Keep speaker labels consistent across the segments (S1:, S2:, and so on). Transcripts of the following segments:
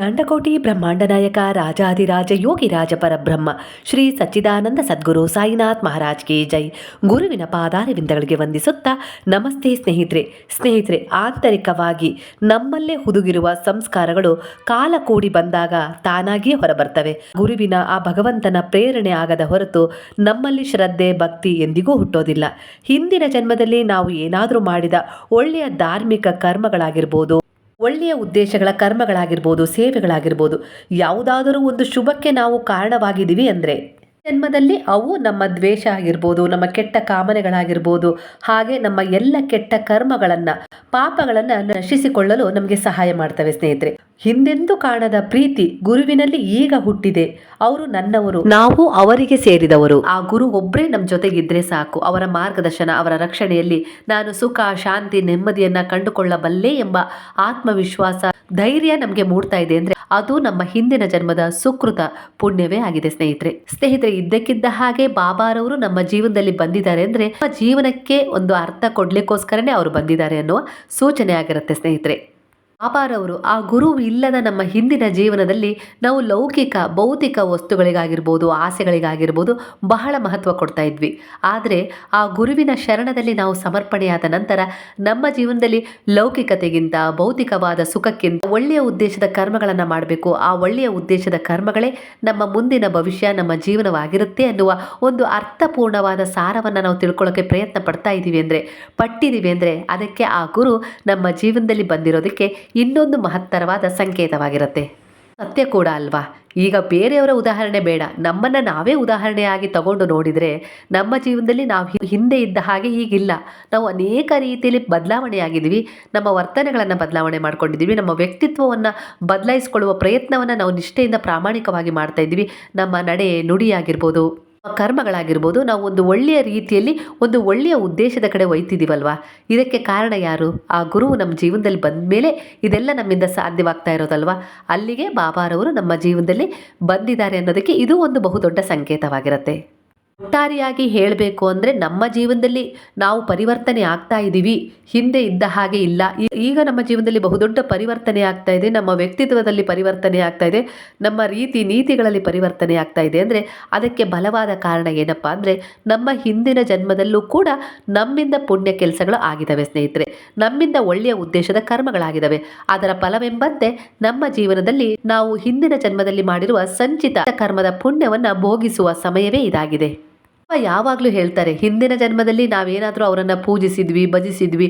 S1: ಲಾಂಡಕೋಟಿ ಬ್ರಹ್ಮಾಂಡ ನಾಯಕ ರಾಜಾದಿರಾಜ ಯೋಗಿ ರಾಜ ಪರಬ್ರಹ್ಮ, ಶ್ರೀ ಸಚ್ಚಿದಾನಂದ ಸದ್ಗುರು ಸಾಯಿನಾಥ್ ಮಹಾರಾಜ್ ಕೆ ಜೈ. ಗುರುವಿನ ಪಾದಾರವಿಂದಗಳಿಗೆ ವಂದಿಸುತ್ತಾ ನಮಸ್ತೆ ಸ್ನೇಹಿತರೆ. ಸ್ನೇಹಿತರೆ, ಆಂತರಿಕವಾಗಿ ನಮ್ಮಲ್ಲೇ ಹುದುಗಿರುವ ಸಂಸ್ಕಾರಗಳು ಕಾಲ ಕೂಡಿ ಬಂದಾಗ ತಾನಾಗಿಯೇ ಹೊರಬರ್ತವೆ. ಗುರುವಿನ ಆ ಭಗವಂತನ ಪ್ರೇರಣೆ ಆಗದ ಹೊರತು ನಮ್ಮಲ್ಲಿ ಶ್ರದ್ಧೆ, ಭಕ್ತಿ ಎಂದಿಗೂ ಹುಟ್ಟೋದಿಲ್ಲ. ಹಿಂದಿನ ಜನ್ಮದಲ್ಲಿ ನಾವು ಏನಾದರೂ ಮಾಡಿದ ಒಳ್ಳೆಯ ಧಾರ್ಮಿಕ ಕರ್ಮಗಳಾಗಿರ್ಬೋದು. ಒಳ್ಳೆಯ ಉದ್ದೇಶಗಳ ಕರ್ಮಗಳಾಗಿರ್ಬೋದು, ಸೇವೆಗಳಾಗಿರ್ಬೋದು, ಯಾವುದಾದರೂ ಒಂದು ಶುಭಕ್ಕೆ ನಾವು ಕಾರಣವಾಗಿದ್ದೀವಿ ಅಂದರೆ ಜನ್ಮದಲ್ಲಿ ಅವು ನಮ್ಮ ದ್ವೇಷ ಆಗಿರ್ಬೋದು, ನಮ್ಮ ಕೆಟ್ಟ ಕಾಮನೆಗಳಾಗಿರ್ಬೋದು, ಹಾಗೆ ನಮ್ಮ ಎಲ್ಲ ಕೆಟ್ಟ ಕರ್ಮಗಳನ್ನು, ಪಾಪಗಳನ್ನು ನಶಿಸಿಕೊಳ್ಳಲು ನಮಗೆ ಸಹಾಯ ಮಾಡ್ತವೆ ಸ್ನೇಹಿತರೆ. ಹಿಂದೆಂದೂ ಕಾಣದ ಪ್ರೀತಿ ಗುರುವಿನಲ್ಲಿ ಈಗ ಹುಟ್ಟಿದೆ. ಅವರು ನನ್ನವರು. ನಾವು ಅವರಿಗೆ ಸೇರಿದವರು. ಆ ಗುರು ಒಬ್ಬರೇ ನಮ್ಮ ಜೊತೆಗಿದ್ರೆ ಸಾಕು. ಅವರ ಮಾರ್ಗದರ್ಶನ ಅವರ ರಕ್ಷಣೆಯಲ್ಲಿ ನಾನು ಸುಖ ಶಾಂತಿ ನೆಮ್ಮದಿಯನ್ನ ಕಂಡುಕೊಳ್ಳಬಲ್ಲೆ ಎಂಬ ಆತ್ಮವಿಶ್ವಾಸ ಧೈರ್ಯ ನಮಗೆ ಮೂಡ್ತಾ ಇದೆ ಅಂದ್ರೆ ಅದು ನಮ್ಮ ಹಿಂದಿನ ಜನ್ಮದ ಸುಕೃತ ಪುಣ್ಯವೇ ಆಗಿದೆ ಸ್ನೇಹಿತರೆ. ಸ್ನೇಹಿತರೆ ಇದ್ದಕ್ಕಿದ್ದ ಹಾಗೆ ಬಾಬಾರವರು ನಮ್ಮ ಜೀವನದಲ್ಲಿ ಬಂದಿದ್ದಾರೆ ಅಂದ್ರೆ ನಮ್ಮ ಜೀವನಕ್ಕೆ ಒಂದು ಅರ್ಥ ಕೊಡ್ಲಿಕ್ಕೋಸ್ಕರನೇ ಅವರು ಬಂದಿದ್ದಾರೆ ಅನ್ನುವ ಸೂಚನೆ ಆಗಿರುತ್ತೆ ಸ್ನೇಹಿತರೆ. ಬಾಬಾರವರು ಆ ಗುರು ಇಲ್ಲದ ನಮ್ಮ ಹಿಂದಿನ ಜೀವನದಲ್ಲಿ ನಾವು ಲೌಕಿಕ, ಭೌತಿಕ ವಸ್ತುಗಳಿಗಾಗಿರ್ಬೋದು, ಆಸೆಗಳಿಗಾಗಿರ್ಬೋದು ಬಹಳ ಮಹತ್ವ ಕೊಡ್ತಾ ಇದ್ವಿ. ಆದರೆ ಆ ಗುರುವಿನ ಶರಣದಲ್ಲಿ ನಾವು ಸಮರ್ಪಣೆಯಾದ ನಂತರ ನಮ್ಮ ಜೀವನದಲ್ಲಿ ಲೌಕಿಕತೆಗಿಂತ, ಭೌತಿಕವಾದ ಸುಖಕ್ಕಿಂತ ಒಳ್ಳೆಯ ಉದ್ದೇಶದ ಕರ್ಮಗಳನ್ನು ಮಾಡಬೇಕು. ಆ ಒಳ್ಳೆಯ ಉದ್ದೇಶದ ಕರ್ಮಗಳೇ ನಮ್ಮ ಮುಂದಿನ ಭವಿಷ್ಯ, ನಮ್ಮ ಜೀವನವಾಗಿರುತ್ತೆ ಅನ್ನುವ ಒಂದು ಅರ್ಥಪೂರ್ಣವಾದ ಸಾರವನ್ನು ನಾವು ತಿಳ್ಕೊಳ್ಳೋಕೆ ಪ್ರಯತ್ನ ಪಡ್ತಾ ಇದ್ದೀವಿ ಅಂದರೆ ಪಟ್ಟಿದ್ದೀವಿ ಅಂದರೆ ಅದಕ್ಕೆ ಆ ಗುರು ನಮ್ಮ ಜೀವನದಲ್ಲಿ ಬಂದಿರೋದಕ್ಕೆ ಇನ್ನೊಂದು ಮಹತ್ತರವಾದ ಸಂಕೇತವಾಗಿರುತ್ತೆ. ಸತ್ಯ ಕೂಡ ಅಲ್ವಾ? ಈಗ ಬೇರೆಯವರ ಉದಾಹರಣೆ ಬೇಡ. ನಮ್ಮನ್ನು ನಾವೇ ಉದಾಹರಣೆಯಾಗಿ ತಗೊಂಡು ನೋಡಿದರೆ ನಮ್ಮ ಜೀವನದಲ್ಲಿ ನಾವು ಹಿಂದೆ ಇದ್ದ ಹಾಗೆ ಈಗಿಲ್ಲ. ನಾವು ಅನೇಕ ರೀತಿಯಲ್ಲಿ ಬದಲಾವಣೆಯಾಗಿದ್ದೀವಿ. ನಮ್ಮ ವರ್ತನೆಗಳನ್ನು ಬದಲಾವಣೆ ಮಾಡ್ಕೊಂಡಿದ್ದೀವಿ. ನಮ್ಮ ವ್ಯಕ್ತಿತ್ವವನ್ನು ಬದಲಾಯಿಸಿಕೊಳ್ಳುವ ಪ್ರಯತ್ನವನ್ನು ನಾವು ನಿಷ್ಠೆಯಿಂದ ಪ್ರಾಮಾಣಿಕವಾಗಿ ಮಾಡ್ತಾ ಇದ್ದೀವಿ. ನಮ್ಮ ನಡೆ ನುಡಿಯಾಗಿರ್ಬೋದು ಕರ್ಮಗಳಾಗಿರ್ಬೋದು, ನಾವು ಒಂದು ಒಳ್ಳೆಯ ರೀತಿಯಲ್ಲಿ ಒಂದು ಒಳ್ಳೆಯ ಉದ್ದೇಶದ ಕಡೆ ಒಯ್ತಿದ್ದೀವಲ್ವಾ ಇದಕ್ಕೆ ಕಾರಣ ಯಾರು? ಆ ಗುರು ನಮ್ಮ ಜೀವನದಲ್ಲಿ ಬಂದ ಮೇಲೆ ಇದೆಲ್ಲ ನಮ್ಮಿಂದ ಸಾಧ್ಯವಾಗ್ತಾ ಇರೋದಲ್ವಾ? ಅಲ್ಲಿಗೆ ಬಾಬಾರವರು ನಮ್ಮ ಜೀವನದಲ್ಲಿ ಬಂದಿದ್ದಾರೆ ಅನ್ನೋದಕ್ಕೆ ಇದು ಒಂದು ಬಹುದೊಡ್ಡ ಸಂಕೇತವಾಗಿರುತ್ತೆ. ಒಟ್ಟಾರೆಯಾಗಿ ಹೇಳಬೇಕು ಅಂದರೆ ನಮ್ಮ ಜೀವನದಲ್ಲಿ ನಾವು ಪರಿವರ್ತನೆ ಆಗ್ತಾ ಇದ್ದೀವಿ ಹಿಂದೆ ಇದ್ದ ಹಾಗೆ ಇಲ್ಲ. ಈಗ ನಮ್ಮ ಜೀವನದಲ್ಲಿ ಬಹುದೊಡ್ಡ ಪರಿವರ್ತನೆ ಆಗ್ತಾ ಇದೆ. ನಮ್ಮ ವ್ಯಕ್ತಿತ್ವದಲ್ಲಿ ಪರಿವರ್ತನೆ ಆಗ್ತಾ ಇದೆ. ನಮ್ಮ ರೀತಿ ನೀತಿಗಳಲ್ಲಿ ಪರಿವರ್ತನೆ ಆಗ್ತಾ ಇದೆ. ಅಂದರೆ ಅದಕ್ಕೆ ಬಲವಾದ ಕಾರಣ ಏನಪ್ಪ ಅಂದರೆ ನಮ್ಮ ಹಿಂದಿನ ಜನ್ಮದಲ್ಲೂ ಕೂಡ ನಮ್ಮಿಂದ ಪುಣ್ಯ ಕೆಲಸಗಳು ಆಗಿದ್ದಾವೆ ಸ್ನೇಹಿತರೆ. ನಮ್ಮಿಂದ ಒಳ್ಳೆಯ ಉದ್ದೇಶದ ಕರ್ಮಗಳಾಗಿದ್ದಾವೆ ಅದರ ಫಲವೆಂಬಂತೆ ನಮ್ಮ ಜೀವನದಲ್ಲಿ ನಾವು ಹಿಂದಿನ ಜನ್ಮದಲ್ಲಿ ಮಾಡಿರುವ ಸಂಚಿತ ಕರ್ಮದ ಪುಣ್ಯವನ್ನು ಭೋಗಿಸುವ ಸಮಯವೇ ಇದಾಗಿದೆ. ಯಾವಾಗಲೂ ಹೇಳ್ತಾರೆ, ಹಿಂದಿನ ಜನ್ಮದಲ್ಲಿ ನಾವೇನಾದರೂ ಅವರನ್ನ ಪೂಜಿಸಿದ್ವಿ, ಭಜಿಸಿದ್ವಿ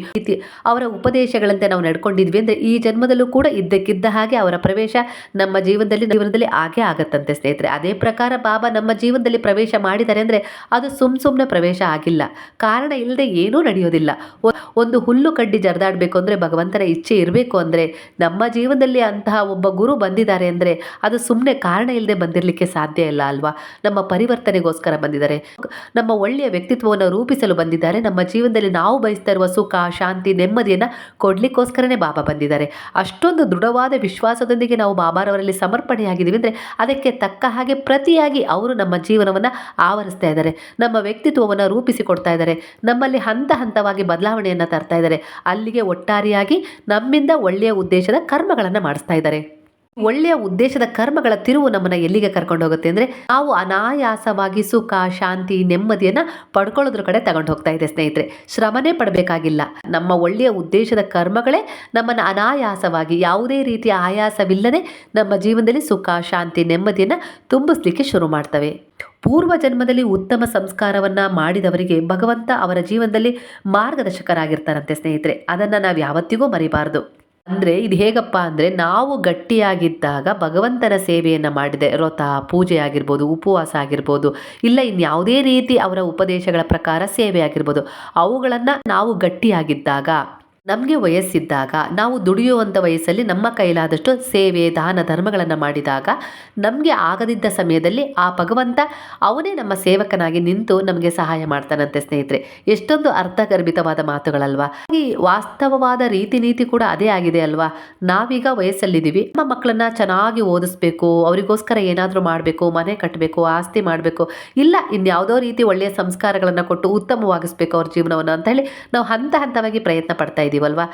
S1: ಅವರ ಉಪದೇಶಗಳಂತೆ ನಾವು ನಡ್ಕೊಂಡಿದ್ವಿ ಅಂದರೆ ಈ ಜನ್ಮದಲ್ಲೂ ಕೂಡ ಇದ್ದಕ್ಕಿದ್ದ ಹಾಗೆ ಅವರ ಪ್ರವೇಶ ನಮ್ಮ ಜೀವನದಲ್ಲಿ ಜೀವನದಲ್ಲಿ ಆಗೇ ಆಗತ್ತಂತೆ ಸ್ನೇಹಿತರೆ. ಅದೇ ಪ್ರಕಾರ ಬಾಬಾ ನಮ್ಮ ಜೀವನದಲ್ಲಿ ಪ್ರವೇಶ ಮಾಡಿದ್ದಾರೆ ಅಂದರೆ ಅದು ಸುಮ್ ಸುಮ್ಮನೆ ಪ್ರವೇಶ ಆಗಿಲ್ಲ. ಕಾರಣ ಇಲ್ಲದೆ ಏನೂ ನಡೆಯೋದಿಲ್ಲ. ಒಂದು ಹುಲ್ಲು ಕಡ್ಡಿ ಜರದಾಡಬೇಕು ಅಂದರೆ ಭಗವಂತನ ಇಚ್ಛೆ ಇರಬೇಕು ಅಂದರೆ ನಮ್ಮ ಜೀವನದಲ್ಲಿ ಅಂತಹ ಒಬ್ಬ ಗುರು ಬಂದಿದ್ದಾರೆ ಅಂದರೆ ಅದು ಸುಮ್ಮನೆ ಕಾರಣ ಇಲ್ಲದೆ ಬಂದಿರಲಿಕ್ಕೆ ಸಾಧ್ಯ ಇಲ್ಲ ಅಲ್ವಾ? ನಮ್ಮ ಪರಿವರ್ತನೆಗೋಸ್ಕರ ಬಂದಿದ್ದಾರೆ. ನಮ್ಮ ಒಳ್ಳೆಯ ವ್ಯಕ್ತಿತ್ವವನ್ನು ರೂಪಿಸಲು ಬಂದಿದ್ದಾರೆ. ನಮ್ಮ ಜೀವನದಲ್ಲಿ ನಾವು ಬಯಸ್ತಾ ಇರುವ ಸುಖ, ಶಾಂತಿ, ನೆಮ್ಮದಿಯನ್ನು ಕೊಡಲಿಕ್ಕೋಸ್ಕರನೇ ಬಾಬಾ ಬಂದಿದ್ದಾರೆ. ಅಷ್ಟೊಂದು ದೃಢವಾದ ವಿಶ್ವಾಸದೊಂದಿಗೆ ನಾವು ಬಾಬಾರವರಲ್ಲಿ ಸಮರ್ಪಣೆಯಾಗಿದ್ದೀವಿ ಅಂದರೆ ಅದಕ್ಕೆ ತಕ್ಕ ಹಾಗೆ ಪ್ರತಿಯಾಗಿ ಅವರು ನಮ್ಮ ಜೀವನವನ್ನು ಆವರಿಸ್ತಾ ಇದ್ದಾರೆ. ನಮ್ಮ ವ್ಯಕ್ತಿತ್ವವನ್ನು ರೂಪಿಸಿಕೊಡ್ತಾ ಇದ್ದಾರೆ. ನಮ್ಮಲ್ಲಿ ಹಂತ ಹಂತವಾಗಿ ಬದಲಾವಣೆಯನ್ನು ತರ್ತಾ ಇದ್ದಾರೆ. ಅಲ್ಲಿಗೆ ಒಟ್ಟಾರೆಯಾಗಿ ನಮ್ಮಿಂದ ಒಳ್ಳೆಯ ಉದ್ದೇಶದ ಕರ್ಮಗಳನ್ನು ಮಾಡಿಸ್ತಾ ಇದ್ದಾರೆ. ಒಳ್ಳೆಯ ಉದ್ದೇಶದ ಕರ್ಮಗಳ ತಿರುವು ನಮ್ಮನ್ನ ಎಲ್ಲಿಗೆ ಕರ್ಕೊಂಡು ಹೋಗುತ್ತೆ ಅಂದರೆ ನಾವು ಅನಾಯಾಸವಾಗಿ ಸುಖ, ಶಾಂತಿ, ನೆಮ್ಮದಿಯನ್ನು ಪಡ್ಕೊಳ್ಳೋದ್ರ ಕಡೆ ತಗೊಂಡು ಹೋಗ್ತಾ ಇದೆ ಸ್ನೇಹಿತರೆ. ಶ್ರಮನೇ ಪಡಬೇಕಾಗಿಲ್ಲ. ನಮ್ಮ ಒಳ್ಳೆಯ ಉದ್ದೇಶದ ಕರ್ಮಗಳೇ ನಮ್ಮನ್ನು ಅನಾಯಾಸವಾಗಿ ಯಾವುದೇ ರೀತಿಯ ಆಯಾಸವಿಲ್ಲದೆ ನಮ್ಮ ಜೀವನದಲ್ಲಿ ಸುಖ, ಶಾಂತಿ, ನೆಮ್ಮದಿಯನ್ನು ತುಂಬಿಸ್ಲಿಕ್ಕೆ ಶುರು ಮಾಡ್ತವೆ. ಪೂರ್ವ ಜನ್ಮದಲ್ಲಿ ಉತ್ತಮ ಸಂಸ್ಕಾರವನ್ನ ಮಾಡಿದವರಿಗೆ ಭಗವಂತ ಅವರ ಜೀವನದಲ್ಲಿ ಮಾರ್ಗದರ್ಶಕರಾಗಿರ್ತಾರಂತೆ ಸ್ನೇಹಿತರೆ. ಅದನ್ನು ನಾವು ಯಾವತ್ತಿಗೂ ಮರಿಬಾರ್ದು. ಅಂದರೆ ಇದು ಹೇಗಪ್ಪ ಅಂದರೆ ನಾವು ಗಟ್ಟಿಯಾಗಿದ್ದಾಗ ಭಗವಂತನ ಸೇವೆಯನ್ನು ಮಾಡಿದೆ. ವ್ರತ, ಪೂಜೆ ಆಗಿರ್ಬೋದು, ಉಪವಾಸ ಆಗಿರ್ಬೋದು, ಇಲ್ಲ ಇನ್ಯಾವುದೇ ರೀತಿ ಅವರ ಉಪದೇಶಗಳ ಪ್ರಕಾರ ಸೇವೆ ಆಗಿರ್ಬೋದು. ಅವುಗಳನ್ನು ನಾವು ಗಟ್ಟಿಯಾಗಿದ್ದಾಗ ನಮಗೆ ವಯಸ್ಸಿದ್ದಾಗ, ನಾವು ದುಡಿಯುವಂಥ ವಯಸ್ಸಲ್ಲಿ ನಮ್ಮ ಕೈಲಾದಷ್ಟು ಸೇವೆ, ದಾನ, ಧರ್ಮಗಳನ್ನು ಮಾಡಿದಾಗ, ನಮಗೆ ಆಗದಿದ್ದ ಸಮಯದಲ್ಲಿ ಆ ಭಗವಂತ ಅವನೇ ನಮ್ಮ ಸೇವಕನಾಗಿ ನಿಂತು ನಮಗೆ ಸಹಾಯ ಮಾಡ್ತಾನಂತೆ ಸ್ನೇಹಿತರೆ. ಎಷ್ಟೊಂದು ಅರ್ಥಗರ್ಭಿತವಾದ ಮಾತುಗಳಲ್ವಾ? ಈ ವಾಸ್ತವವಾದ ರೀತಿ ನೀತಿ ಕೂಡ ಅದೇ ಆಗಿದೆ ಅಲ್ವಾ? ನಾವೀಗ ವಯಸ್ಸಲ್ಲಿದ್ದೀವಿ. ನಮ್ಮ ಮಕ್ಕಳನ್ನ ಚೆನ್ನಾಗಿ ಓದಿಸ್ಬೇಕು, ಅವರಿಗೋಸ್ಕರ ಏನಾದರೂ ಮಾಡಬೇಕು, ಮನೆ ಕಟ್ಟಬೇಕು ಆಸ್ತಿ ಮಾಡಬೇಕು, ಇಲ್ಲ ಇನ್ಯಾವುದೋ ರೀತಿ ಒಳ್ಳೆಯ ಸಂಸ್ಕಾರಗಳನ್ನು ಕೊಟ್ಟು ಉತ್ತಮವಾಗಿಸ್ಬೇಕು ಅವ್ರ ಜೀವನವನ್ನು ಅಂತ ಹೇಳಿ ನಾವು ಹಂತ ಹಂತವಾಗಿ ಪ್ರಯತ್ನ ಪಡ್ತಾ ಇದ್ದೀವಲ್ವಾ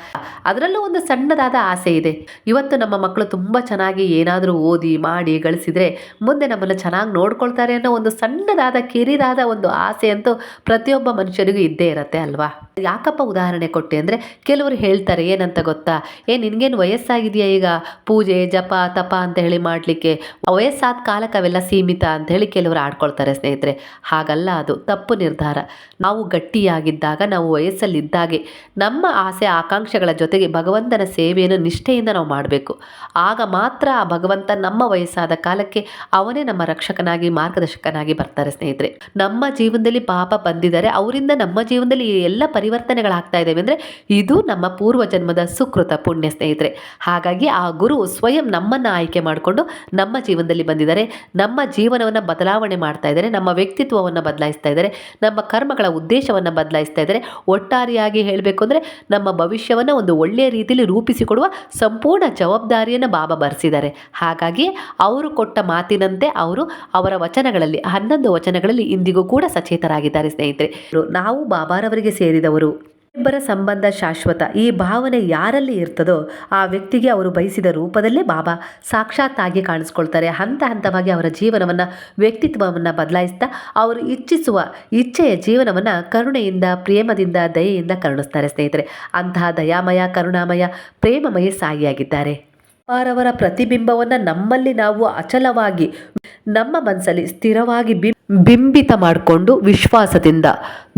S1: ಅದರಲ್ಲೂ ಒಂದು ಸಣ್ಣದಾದ ಆಸೆ ಇದೆ. ಇವತ್ತು ನಮ್ಮ ಮಕ್ಕಳು ತುಂಬ ಚೆನ್ನಾಗಿ ಏನಾದರೂ ಓದಿ, ಮಾಡಿ, ಗಳಿಸಿದರೆ ಮುಂದೆ ನಮ್ಮನ್ನು ಚೆನ್ನಾಗಿ ನೋಡ್ಕೊಳ್ತಾರೆ ಅನ್ನೋ ಒಂದು ಸಣ್ಣದಾದ, ಕಿರಿದಾದ ಒಂದು ಆಸೆ ಅಂತೂ ಪ್ರತಿಯೊಬ್ಬ ಮನುಷ್ಯರಿಗೂ ಇದ್ದೇ ಇರುತ್ತೆ ಅಲ್ವಾ? ಯಾಕಪ್ಪ ಉದಾಹರಣೆ ಕೊಟ್ಟೆ ಅಂದರೆ ಕೆಲವರು ಹೇಳ್ತಾರೆ, ಏನಂತ ಗೊತ್ತಾ? ಏ, ನಿನಗೇನು ವಯಸ್ಸಾಗಿದೆಯಾ ಈಗ? ಪೂಜೆ, ಜಪ, ತಪ ಅಂತ ಹೇಳಿ ಮಾಡಲಿಕ್ಕೆ. ವಯಸ್ಸಾದ ಕಾಲಕ್ಕೆ ಸೀಮಿತ ಅಂತ ಹೇಳಿ ಕೆಲವರು ಆಡ್ಕೊಳ್ತಾರೆ ಸ್ನೇಹಿತರೆ. ಹಾಗಲ್ಲ ಅದು, ತಪ್ಪು ನಿರ್ಧಾರ. ನಾವು ಗಟ್ಟಿಯಾಗಿದ್ದಾಗ, ನಾವು ವಯಸ್ಸಲ್ಲಿದ್ದಾಗೆ ನಮ್ಮ ಆಸೆ ಆಕಾಂಕ್ಷೆಗಳ ಜೊತೆಗೆ ಭಗವಂತನ ಸೇವೆಯನ್ನು ನಿಷ್ಠೆಯಿಂದ ನಾವು ಮಾಡಬೇಕು. ಆಗ ಮಾತ್ರ ಆ ಭಗವಂತ ನಮ್ಮ ವಯಸ್ಸಾದ ಕಾಲಕ್ಕೆ ಅವನೇ ನಮ್ಮ ರಕ್ಷಕನಾಗಿ, ಮಾರ್ಗದರ್ಶಕನಾಗಿ ಬರ್ತಾರೆ ಸ್ನೇಹಿತರೆ. ನಮ್ಮ ಜೀವನದಲ್ಲಿ ಪಾಪ ಬಂದಿದ್ದಾರೆ. ಅವರಿಂದ ನಮ್ಮ ಜೀವನದಲ್ಲಿ ಎಲ್ಲ ಪರಿವರ್ತನೆಗಳಾಗ್ತಾ ಇದ್ದಾವೆ ಅಂದರೆ ಇದು ನಮ್ಮ ಪೂರ್ವ ಜನ್ಮದ ಸುಕೃತ ಪುಣ್ಯ ಸ್ನೇಹಿತರೆ. ಹಾಗಾಗಿ ಆ ಗುರು ಸ್ವಯಂ ನಮ್ಮನ್ನು ಆಯ್ಕೆ ಮಾಡಿಕೊಂಡು ನಮ್ಮ ಜೀವನದಲ್ಲಿ ಬಂದಿದ್ದಾರೆ. ನಮ್ಮ ಜೀವನವನ್ನು ಬದಲಾವಣೆ ಮಾಡ್ತಾ ಇದ್ದಾರೆ. ನಮ್ಮ ವ್ಯಕ್ತಿತ್ವವನ್ನು ಬದಲಾಯಿಸ್ತಾ ಇದ್ದಾರೆ. ನಮ್ಮ ಕರ್ಮಗಳ ಉದ್ದೇಶವನ್ನು ಬದಲಾಯಿಸ್ತಾ ಇದ್ದಾರೆ. ಒಟ್ಟಾರೆಯಾಗಿ ಹೇಳಬೇಕು ಅಂದರೆ ನಮ್ಮ ಭವಿಷ್ಯವನ್ನು ಒಂದು ಒಳ್ಳೆಯ ರೀತಿಯಲ್ಲಿ ರೂಪಿಸಿಕೊಡುವ ಸಂಪೂರ್ಣ ಜವಾಬ್ದಾರಿಯನ್ನು ಬಾಬಾ ಬರೆಸಿದ್ದಾರೆ. ಹಾಗಾಗಿ ಅವರು ಕೊಟ್ಟ ಮಾತಿನಂತೆ ಅವರು ಅವರ ವಚನಗಳಲ್ಲಿ, ಹನ್ನೊಂದು ವಚನಗಳಲ್ಲಿ ಇಂದಿಗೂ ಕೂಡ ಸಚೇತರಾಗಿದ್ದಾರೆ ಸ್ನೇಹಿತರೆ. ನಾವು ಬಾಬಾರವರಿಗೆ ಸೇರಿದವರು. ಇಬ್ಬರ ಸಂಬಂಧ ಶಾಶ್ವತ. ಈ ಭಾವನೆ ಯಾರಲ್ಲಿ ಇರ್ತದೋ ಆ ವ್ಯಕ್ತಿಗೆ ಅವರು ಬಯಸಿದ ರೂಪದಲ್ಲೇ ಬಾಬಾ ಸಾಕ್ಷಾತ್ತಾಗಿ ಕಾಣಿಸ್ಕೊಳ್ತಾರೆ. ಹಂತ ಹಂತವಾಗಿ ಅವರ ಜೀವನವನ್ನು, ವ್ಯಕ್ತಿತ್ವವನ್ನು ಬದಲಾಯಿಸ್ತಾ ಅವರು ಇಚ್ಛಿಸುವ ಇಚ್ಛೆಯ ಜೀವನವನ್ನು ಕರುಣೆಯಿಂದ, ಪ್ರೇಮದಿಂದ, ದಯೆಯಿಂದ ಕರುಣಿಸ್ತಾರೆ ಸ್ನೇಹಿತರೆ. ಅಂತಹ ದಯಾಮಯ, ಕರುಣಾಮಯ, ಪ್ರೇಮಮಯ ಸಾಯಿಯಾಗಿದ್ದಾರೆ. ಅವರವರ ಪ್ರತಿಬಿಂಬವನ್ನು ನಮ್ಮಲ್ಲಿ ನಾವು ಅಚಲವಾಗಿ, ನಮ್ಮ ಮನಸ್ಸಲ್ಲಿ ಸ್ಥಿರವಾಗಿ ಬಿಂ ಬಿಂಬಿತ ಮಾಡಿಕೊಂಡು ವಿಶ್ವಾಸದಿಂದ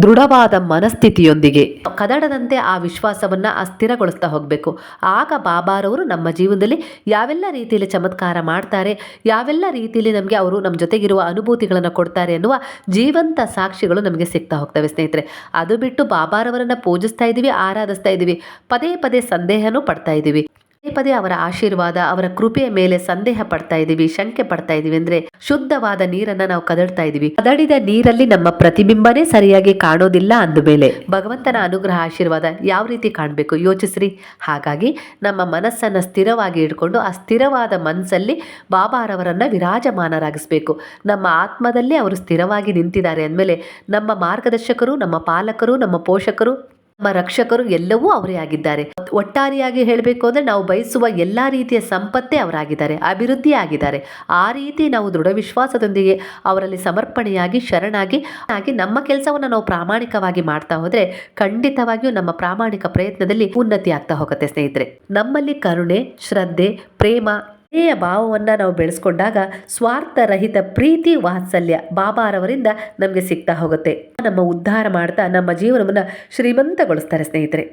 S1: ದೃಢವಾದ ಮನಸ್ಥಿತಿಯೊಂದಿಗೆ. ಕದಡದಂತೆ ಆ ವಿಶ್ವಾಸವನ್ನು ಅಸ್ಥಿರಗೊಳಿಸ್ತಾ ಹೋಗಬೇಕು. ಆಗ ಬಾಬಾರವರು ನಮ್ಮ ಜೀವನದಲ್ಲಿ ಯಾವೆಲ್ಲ ರೀತಿಯಲ್ಲಿ ಚಮತ್ಕಾರ ಮಾಡ್ತಾರೆ, ಯಾವೆಲ್ಲ ರೀತಿಯಲ್ಲಿ ನಮಗೆ ಅವರು ನಮ್ಮ ಜೊತೆಗಿರುವ ಅನುಭೂತಿಗಳನ್ನು ಕೊಡ್ತಾರೆ ಅನ್ನುವ ಜೀವಂತ ಸಾಕ್ಷಿಗಳು ನಮಗೆ ಸಿಗ್ತಾ ಹೋಗ್ತವೆ ಸ್ನೇಹಿತರೆ. ಅದು ಬಿಟ್ಟು ಬಾಬಾರವರನ್ನು ಪೂಜಿಸ್ತಾ ಇದ್ದೀವಿ, ಆರಾಧಿಸ್ತಾ ಇದ್ದೀವಿ, ಪದೇ ಪದೇ ಸಂದೇಹನೂ ಪಡ್ತಾ ಇದ್ದೀವಿ. ಪದೇ ಅವರ ಆಶೀರ್ವಾದ, ಅವರ ಕೃಪೆಯ ಮೇಲೆ ಸಂದೇಹ ಪಡ್ತಾ ಇದ್ದೀವಿ ಶಂಕೆ ಪಡ್ತಾ ಇದೀವಿ ಅಂದ್ರೆ ಶುದ್ಧವಾದ ನೀರನ್ನ ನಾವು ಕದಡ್ತಾ ಇದೀವಿ. ಕದಡಿದ ನೀರಲ್ಲಿ ನಮ್ಮ ಪ್ರತಿಬಿಂಬನೇ ಸರಿಯಾಗಿ ಕಾಣೋದಿಲ್ಲ ಅಂದಮೇಲೆ ಭಗವಂತನ ಅನುಗ್ರಹ, ಆಶೀರ್ವಾದ ಯಾವ ರೀತಿ ಕಾಣಬೇಕು? ಯೋಚಿಸ್ರಿ. ಹಾಗಾಗಿ ನಮ್ಮ ಮನಸ್ಸನ್ನ ಸ್ಥಿರವಾಗಿ ಇಟ್ಕೊಂಡು ಆ ಸ್ಥಿರವಾದ ಮನಸ್ಸಲ್ಲಿ ಬಾಬಾರವರನ್ನ ವಿರಾಜಮಾನರಾಗಿಸ್ಬೇಕು. ನಮ್ಮ ಆತ್ಮದಲ್ಲಿ ಅವರು ಸ್ಥಿರವಾಗಿ ನಿಂತಿದ್ದಾರೆ ಅಂದಮೇಲೆ ನಮ್ಮ ಮಾರ್ಗದರ್ಶಕರು, ನಮ್ಮ ಪಾಲಕರು, ನಮ್ಮ ಪೋಷಕರು ನಮ್ಮ ರಕ್ಷಕರು ಎಲ್ಲವೂ ಅವರೇ ಆಗಿದ್ದಾರೆ. ಒಟ್ಟಾರೆಯಾಗಿ ಹೇಳಬೇಕು ಅಂದರೆ ನಾವು ಬಯಸುವ ಎಲ್ಲ ರೀತಿಯ ಸಂಪತ್ತೇ ಅವರಾಗಿದ್ದಾರೆ, ಅಭಿವೃದ್ಧಿ ಆಗಿದ್ದಾರೆ. ಆ ರೀತಿ ನಾವು ದೃಢ ವಿಶ್ವಾಸದೊಂದಿಗೆ ಅವರಲ್ಲಿ ಸಮರ್ಪಣೆಯಾಗಿ, ಶರಣಾಗಿ, ಹಾಗೆ ನಮ್ಮ ಕೆಲಸವನ್ನು ನಾವು ಪ್ರಾಮಾಣಿಕವಾಗಿ ಮಾಡ್ತಾ ಹೋದರೆ ಖಂಡಿತವಾಗಿಯೂ ನಮ್ಮ ಪ್ರಾಮಾಣಿಕ ಪ್ರಯತ್ನದಲ್ಲಿ ಉನ್ನತಿ ಆಗ್ತಾ ಹೋಗುತ್ತೆ ಸ್ನೇಹಿತರೆ. ನಮ್ಮಲ್ಲಿ ಕರುಣೆ, ಶ್ರದ್ಧೆ, ಪ್ರೇಮ ಏಯ ಭಾವವನ್ನು ನಾವು ಬೆಳೆಸ್ಕೊಂಡಾಗ ಸ್ವಾರ್ಥರಹಿತ ಪ್ರೀತಿ ವಾತ್ಸಲ್ಯ ಬಾಬಾರವರಿಂದ ನಮಗೆ ಸಿಗ್ತಾ ಹೋಗುತ್ತೆ. ನಮ್ಮ ಉದ್ಧಾರ ಮಾಡ್ತಾ ನಮ್ಮ ಜೀವನವನ್ನು ಶ್ರೀಮಂತಗೊಳಿಸ್ತಾರೆ ಸ್ನೇಹಿತರೆ.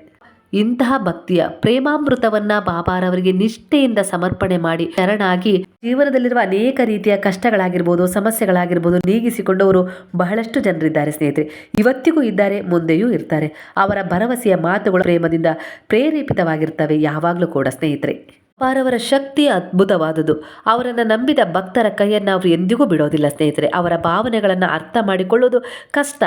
S1: ಇಂತಹ ಭಕ್ತಿಯ, ಪ್ರೇಮಾಮೃತವನ್ನ ಬಾಬಾರವರಿಗೆ ನಿಷ್ಠೆಯಿಂದ ಸಮರ್ಪಣೆ ಮಾಡಿ ಶರಣಾಗಿ ಜೀವನದಲ್ಲಿರುವ ಅನೇಕ ರೀತಿಯ ಕಷ್ಟಗಳಾಗಿರ್ಬೋದು, ಸಮಸ್ಯೆಗಳಾಗಿರ್ಬೋದು ನೀಗಿಸಿಕೊಂಡವರು ಬಹಳಷ್ಟು ಜನರಿದ್ದಾರೆ ಸ್ನೇಹಿತರೆ. ಇವತ್ತಿಗೂ ಇದ್ದಾರೆ, ಮುಂದೆಯೂ ಇರ್ತಾರೆ. ಅವರ ಭರವಸೆಯ ಮಾತುಗಳು ಪ್ರೇಮದಿಂದ ಪ್ರೇರೇಪಿತವಾಗಿರ್ತವೆ, ಯಾವಾಗಲೂ ಕೂಡ ಸ್ನೇಹಿತರೆ. ಬಾಬಾರವರ ಶಕ್ತಿ ಅದ್ಭುತವಾದುದು. ಅವರನ್ನು ನಂಬಿದ ಭಕ್ತರ ಕೈಯನ್ನು ಅವರು ಎಂದಿಗೂ ಬಿಡೋದಿಲ್ಲ, ಸ್ನೇಹಿತರೆ. ಅವರ ಭಾವನೆಗಳನ್ನು ಅರ್ಥ ಮಾಡಿಕೊಳ್ಳೋದು ಕಷ್ಟ.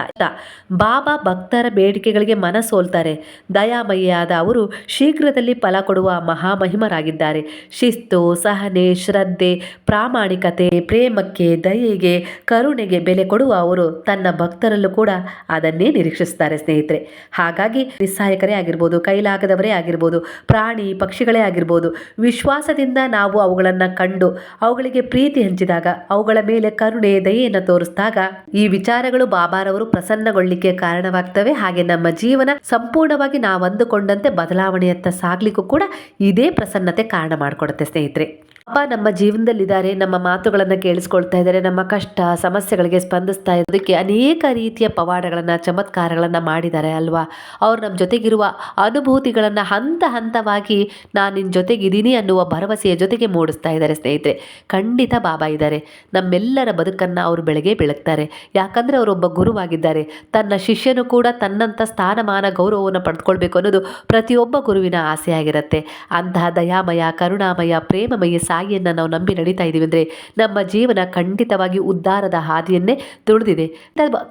S1: ಬಾಬಾ ಭಕ್ತರ ಬೇಡಿಕೆಗಳಿಗೆ ಮನ ಸೋಲ್ತಾರೆ ದಯಾಮಯಿಯಾದ ಅವರು ಶೀಘ್ರದಲ್ಲಿ ಫಲ ಕೊಡುವ ಮಹಾಮಹಿಮರಾಗಿದ್ದಾರೆ. ಶಿಸ್ತು, ಸಹನೆ, ಶ್ರದ್ಧೆ, ಪ್ರಾಮಾಣಿಕತೆ, ಪ್ರೇಮಕ್ಕೆ, ದಯೆಗೆ, ಕರುಣೆಗೆ ಬೆಲೆ ಕೊಡುವ ಅವರು ತನ್ನ ಭಕ್ತರಲ್ಲೂ ಕೂಡ ಅದನ್ನೇ ನಿರೀಕ್ಷಿಸ್ತಾರೆ ಸ್ನೇಹಿತರೆ. ಹಾಗಾಗಿ ನಿಸ್ಸಹಾಯಕರೇ ಆಗಿರ್ಬೋದು, ಕೈಲಾಗದವರೇ ಆಗಿರ್ಬೋದು, ಪ್ರಾಣಿ ಪಕ್ಷಿಗಳೇ ಆಗಿರ್ಬೋದು ವಿಶ್ವಾಸದಿಂದ ನಾವು ಅವುಗಳನ್ನು ಕಂಡು ಅವುಗಳಿಗೆ ಪ್ರೀತಿ ಹಂಚಿದಾಗ, ಅವುಗಳ ಮೇಲೆ ಕರುಣೆ, ದಯೆಯನ್ನು ತೋರಿಸಿದಾಗ ಈ ವಿಚಾರಗಳು ಬಾಬಾರವರು ಪ್ರಸನ್ನಗೊಳ್ಳಿಕ್ಕೆ ಕಾರಣವಾಗ್ತವೆ. ಹಾಗೆ ನಮ್ಮ ಜೀವನ ಸಂಪೂರ್ಣವಾಗಿ ನಾವು ಅಂದುಕೊಂಡಂತೆ ಬದಲಾವಣೆಯತ್ತ ಸಾಗಲಿಕ್ಕೂ ಕೂಡ ಇದೇ ಪ್ರಸನ್ನತೆ ಕಾರಣ ಮಾಡಿಕೊಡುತ್ತೆ ಸ್ನೇಹಿತರೆ. ಅಪ್ಪ ನಮ್ಮ ಜೀವನದಲ್ಲಿದ್ದಾರೆ, ನಮ್ಮ ಮಾತುಗಳನ್ನು ಕೇಳಿಸ್ಕೊಳ್ತಾ ಇದ್ದಾರೆ, ನಮ್ಮ ಕಷ್ಟ, ಸಮಸ್ಯೆಗಳಿಗೆ ಸ್ಪಂದಿಸ್ತಾ ಇರೋದಕ್ಕೆ ಅನೇಕ ರೀತಿಯ ಪವಾಡಗಳನ್ನು, ಚಮತ್ಕಾರಗಳನ್ನು ಮಾಡಿದ್ದಾರೆ ಅಲ್ವಾ? ಅವ್ರು ನಮ್ಮ ಜೊತೆಗಿರುವ ಅನುಭೂತಿಗಳನ್ನು ಹಂತ ಹಂತವಾಗಿ ನಾನು ನಿನ್ನ ಜೊತೆಗಿದ್ದೀನಿ ಅನ್ನುವ ಭರವಸೆಯ ಜೊತೆಗೆ ಮೂಡಿಸ್ತಾ ಇದ್ದಾರೆ ಸ್ನೇಹಿತರೆ. ಖಂಡಿತ ಬಾಬಾ ಇದ್ದಾರೆ. ನಮ್ಮೆಲ್ಲರ ಬದುಕನ್ನು ಅವರು ಬೆಳಗ್ಗೆ ಬೆಳಗ್ತಾರೆ. ಯಾಕಂದರೆ ಅವರೊಬ್ಬ ಗುರುವಾಗಿದ್ದಾರೆ. ತನ್ನ ಶಿಷ್ಯನು ಕೂಡ ತನ್ನಂಥ ಸ್ಥಾನಮಾನ, ಗೌರವವನ್ನು ಪಡೆದುಕೊಳ್ಬೇಕು ಅನ್ನೋದು ಪ್ರತಿಯೊಬ್ಬ ಗುರುವಿನ ಆಸೆಯಾಗಿರುತ್ತೆ. ಅಂತಹ ದಯಾಮಯ, ಕರುಣಾಮಯ, ಪ್ರೇಮಮಯ ಸಾಯಿಯನ್ನು ನಾವು ನಂಬಿ ನಡೀತಾ ಇದ್ದೀವಿ ಅಂದರೆ ನಮ್ಮ ಜೀವನ ಖಂಡಿತವಾಗಿ ಉದ್ಧಾರದ ಹಾದಿಯನ್ನೇ ತುಳಿದಿದೆ.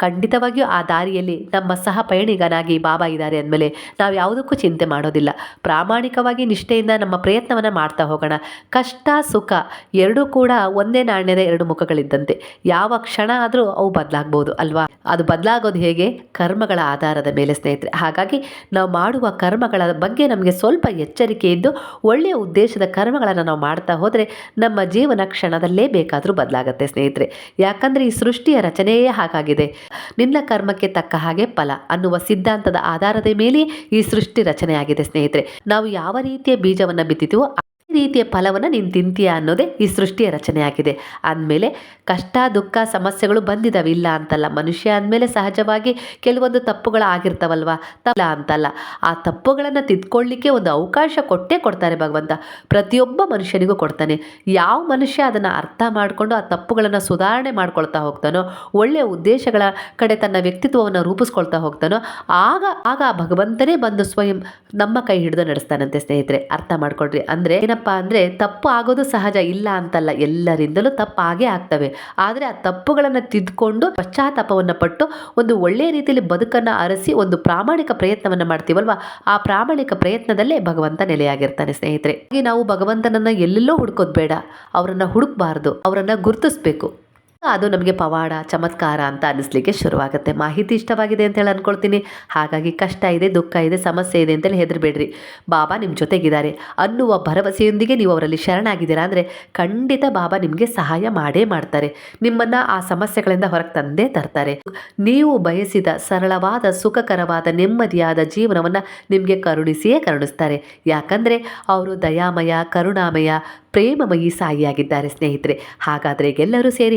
S1: ಖಂಡಿತವಾಗಿಯೂ ಆ ದಾರಿಯಲ್ಲಿ ನಮ್ಮ ಸಹ ಪಯಣಿಗನಾಗಿ ಬಾಬಾ ಇದ್ದಾರೆ ಅಂದಮೇಲೆ ನಾವು ಯಾವುದಕ್ಕೂ ಚಿಂತೆ ಮಾಡೋದಿಲ್ಲ. ಪ್ರಾಮಾಣಿಕವಾಗಿ ನಿಷ್ಠೆಯಿಂದ ನಮ್ಮ ಪ್ರಯತ್ನವನ್ನು ಮಾಡ್ತಾ ಹೋಗೋಣ. ಕಷ್ಟ, ಸುಖ ಎರಡೂ ಕೂಡ ಒಂದೇ ನಾಣ್ಯದ ಎರಡು ಮುಖಗಳಿದ್ದಂತೆ. ಯಾವ ಕ್ಷಣ ಆದರೂ ಅವು ಬದಲಾಗ್ಬೋದು ಅಲ್ವಾ? ಅದು ಬದಲಾಗೋದು ಹೇಗೆ? ಕರ್ಮಗಳ ಆಧಾರದ ಮೇಲೆ ಸ್ನೇಹಿತರೆ. ಹಾಗಾಗಿ ನಾವು ಮಾಡುವ ಕರ್ಮಗಳ ಬಗ್ಗೆ ನಮಗೆ ಸ್ವಲ್ಪ ಎಚ್ಚರಿಕೆ ಇದ್ದು ಒಳ್ಳೆಯ ಉದ್ದೇಶದ ಕರ್ಮಗಳನ್ನು ನಾವು ಮಾಡ್ತಾ ಹೋದರೆ ನಮ್ಮ ಜೀವನ ಕ್ಷಣದಲ್ಲೇ ಬೇಕಾದರೂ ಬದಲಾಗುತ್ತೆ ಸ್ನೇಹಿತರೆ. ಯಾಕಂದರೆ ಈ ಸೃಷ್ಟಿಯ ರಚನೆಯೇ ಹಾಗಾಗಿದೆ. ನಿನ್ನ ಕರ್ಮಕ್ಕೆ ತಕ್ಕ ಹಾಗೆ ಫಲ ಅನ್ನುವ ಸಿದ್ಧಾಂತದ ಆಧಾರದ ಮೇಲೆ ಈ ಸೃಷ್ಟಿ ರಚನೆಯಾಗಿದೆ ಸ್ನೇಹಿತರೆ. ನಾವು ಯಾವ ರೀತಿಯ ಬೀಜವನ್ನು ಬಿತ್ತಿತೀವೋ ರೀತಿಯ ಫಲವನ್ನು ನೀನು ತಿಂತೀಯ ಅನ್ನೋದೇ ಈ ಸೃಷ್ಟಿಯ ರಚನೆಯಾಗಿದೆ. ಅಂದಮೇಲೆ ಕಷ್ಟ, ದುಃಖ, ಸಮಸ್ಯೆಗಳು ಬಂದಿದ್ದಾವೆ ಇಲ್ಲ ಅಂತಲ್ಲ, ಮನುಷ್ಯ ಅಂದಮೇಲೆ ಸಹಜವಾಗಿ ಕೆಲವೊಂದು ತಪ್ಪುಗಳು ಆಗಿರ್ತಾವಲ್ವ? ತಪ್ಪಲ್ಲ ಅಂತಲ್ಲ. ಆ ತಪ್ಪುಗಳನ್ನು ತಿದ್ಕೊಳ್ಳಿಕ್ಕೆ ಒಂದು ಅವಕಾಶ ಕೊಟ್ಟೇ ಕೊಡ್ತಾರೆ ಭಗವಂತ. ಪ್ರತಿಯೊಬ್ಬ ಮನುಷ್ಯನಿಗೂ ಕೊಡ್ತಾನೆ. ಯಾವ ಮನುಷ್ಯ ಅದನ್ನು ಅರ್ಥ ಮಾಡಿಕೊಂಡು ಆ ತಪ್ಪುಗಳನ್ನು ಸುಧಾರಣೆ ಮಾಡ್ಕೊಳ್ತಾ ಹೋಗ್ತಾನೋ ಒಳ್ಳೆಯ ಉದ್ದೇಶಗಳ ಕಡೆ ತನ್ನ ವ್ಯಕ್ತಿತ್ವವನ್ನು ರೂಪಿಸ್ಕೊಳ್ತಾ ಹೋಗ್ತಾನೋ, ಆಗ ಆಗ ಭಗವಂತನೇ ಬಂದು ಸ್ವಯಂ ನಮ್ಮ ಕೈ ಹಿಡಿದು ನಡೆಸ್ತಾನಂತೆ ಸ್ನೇಹಿತರೆ. ಅರ್ಥ ಮಾಡ್ಕೊಳ್ರಿ. ಅಂದರೆ ಏನಪ್ಪ ಅಂದರೆ ತಪ್ಪು ಆಗೋದು ಸಹಜ ಇಲ್ಲ ಅಂತಲ್ಲ, ಎಲ್ಲರಿಂದಲೂ ತಪ್ಪು ಆಗೇ ಆಗ್ತವೆ. ಆದರೆ ಆ ತಪ್ಪುಗಳನ್ನು ತಿದ್ದುಕೊಂಡು ಪಶ್ಚಾತ್ತಾಪವನ್ನು ಪಟ್ಟು ಒಂದು ಒಳ್ಳೆಯ ರೀತಿಯಲ್ಲಿ ಬದುಕನ್ನು ಅರಸಿ ಒಂದು ಪ್ರಾಮಾಣಿಕ ಪ್ರಯತ್ನವನ್ನು ಮಾಡ್ತೀವಲ್ವ? ಆ ಪ್ರಾಮಾಣಿಕ ಪ್ರಯತ್ನದಲ್ಲೇ ಭಗವಂತ ನೆಲೆಯಾಗಿರ್ತಾನೆ ಸ್ನೇಹಿತರೆ. ಹಾಗೆ ನಾವು ಭಗವಂತನನ್ನು ಎಲ್ಲೆಲ್ಲೋ ಹುಡುಕೋದು ಬೇಡ. ಅವರನ್ನು ಹುಡುಕಬಾರ್ದು. ಅವರನ್ನು ಗುರುತಿಸ್ಬೇಕು. ಅದು ನಮಗೆ ಪವಾಡ, ಚಮತ್ಕಾರ ಅಂತ ಅನ್ನಿಸ್ಲಿಕ್ಕೆ ಶುರುವಾಗುತ್ತೆ. ಮಾಹಿತಿ ಇಷ್ಟವಾಗಿದೆ ಅಂತ ಹೇಳಿ ಅಂದ್ಕೊಳ್ತೀನಿ ಹಾಗಾಗಿ ಕಷ್ಟ ಇದೆ, ದುಃಖ ಇದೆ, ಸಮಸ್ಯೆ ಇದೆ ಅಂತೇಳಿ ಹೆದರಬೇಡ್ರಿ. ಬಾಬಾ ನಿಮ್ಮ ಜೊತೆಗಿದ್ದಾರೆ. ಅನ್ನುವ ಭರವಸೆಯೊಂದಿಗೆ ನೀವು ಅವರಲ್ಲಿ ಶರಣಾಗಿದ್ದೀರಾ ಅಂದರೆ ಖಂಡಿತ ಬಾಬಾ ನಿಮಗೆ ಸಹಾಯ ಮಾಡೇ ಮಾಡ್ತಾರೆ. ನಿಮ್ಮನ್ನು ಆ ಸಮಸ್ಯೆಗಳಿಂದ ಹೊರಗೆ ತಂದೇ ತರ್ತಾರೆ. ನೀವು ಬಯಸಿದ ಸರಳವಾದ, ಸುಖಕರವಾದ, ನೆಮ್ಮದಿಯಾದ ಜೀವನವನ್ನು ನಿಮಗೆ ಕರುಣಿಸಿಯೇ ಕರುಣಿಸ್ತಾರೆ. ಯಾಕಂದರೆ ಅವರು ದಯಾಮಯ, ಕರುಣಾಮಯ, ಪ್ರೇಮಮಯಿ ಸಾಯಿಯಾಗಿದ್ದಾರೆ ಸ್ನೇಹಿತರೆ. ಹಾಗಾದರೆ ಎಲ್ಲರೂ ಸೇರಿ